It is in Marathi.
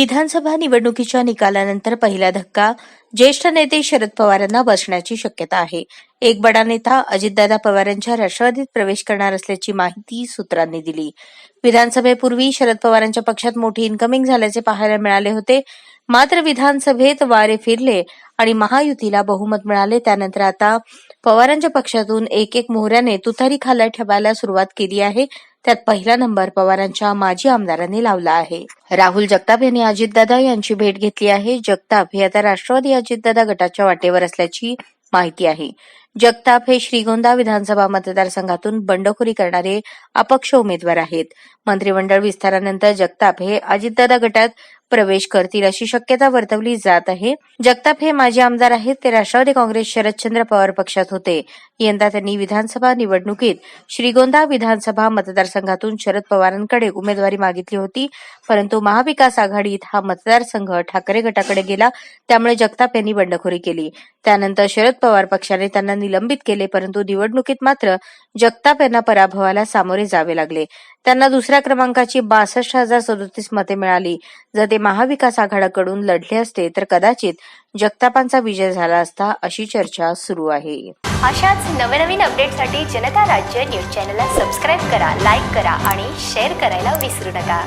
विधानसभा निवडणुकीच्या निकालानंतर पहिला धक्का ज्येष्ठ नेते शरद पवारांना बसण्याची शक्यता आहे. एक बडा नेता अजितदादा पवारांच्या राष्ट्रवादीत प्रवेश करणार असल्याची माहिती सूत्रांनी दिली. विधानसभेपूर्वी शरद पवारांच्या पक्षात मोठी इन्कमिंग झाल्याचे पाहायला मिळाले होते. मात्र विधानसभेत वारे फिरले आणि महायुतीला बहुमत मिळाले. त्यानंतर आता पवारांच्या पक्षातून एक एक मोहऱ्याने तुतारी खाला ठेवायला सुरुवात केली आहे. त्यात पहिला नंबर पवारांच्या माजी आमदारांनी लावला आहे. राहुल जगताप यांनी अजितदादा यांची भेट घेतली आहे. जगताप हे आता राष्ट्रवादी अजितदादा गटाच्या वाटेवर असल्याची माहिती आहे. जगताप हे श्रीगोंदा विधानसभा मतदारसंघातून बंडखोरी करणारे अपक्ष उमेदवार आहेत. मंत्रिमंडळ विस्तारानंतर जगताप हे अजितदादा गटात प्रवेश करतील अशी शक्यता वर्तवली जात आहे. जगताप हे माजी आमदार आहेत ते राष्ट्रवादी काँग्रेस शरदचंद्र पवार पक्षात होते. यंदा त्यांनी विधानसभा निवडणुकीत श्रीगोंदा विधानसभा मतदारसंघातून शरद पवारांकडे उमेदवारी मागितली होती. परंतु महाविकास आघाडीत हा मतदारसंघ ठाकरे गटाकडे गेला त्यामुळे जगताप यांनी बंडखोरी केली. त्यानंतर शरद पवार पक्षाने त्यांना निलंबित केले परंतु निवडणुकीत मात्र जगताप यांना पराभवाला सामोरे जावे लागले. त्यांना दुसऱ्या क्रमांकाची बासष्ट हजार सदोतीस मते मिळाली. जर ते महाविकास आघाडीकडून लढले असते तर कदाचित जगतापांचा विजय झाला असता अशी चर्चा सुरू आहे. अशाच नवनवीन अपडेटसाठी जनता राज्य न्यूज चॅनलला सबस्क्राईब करा लाईक करा आणि शेअर करायला विसरू नका.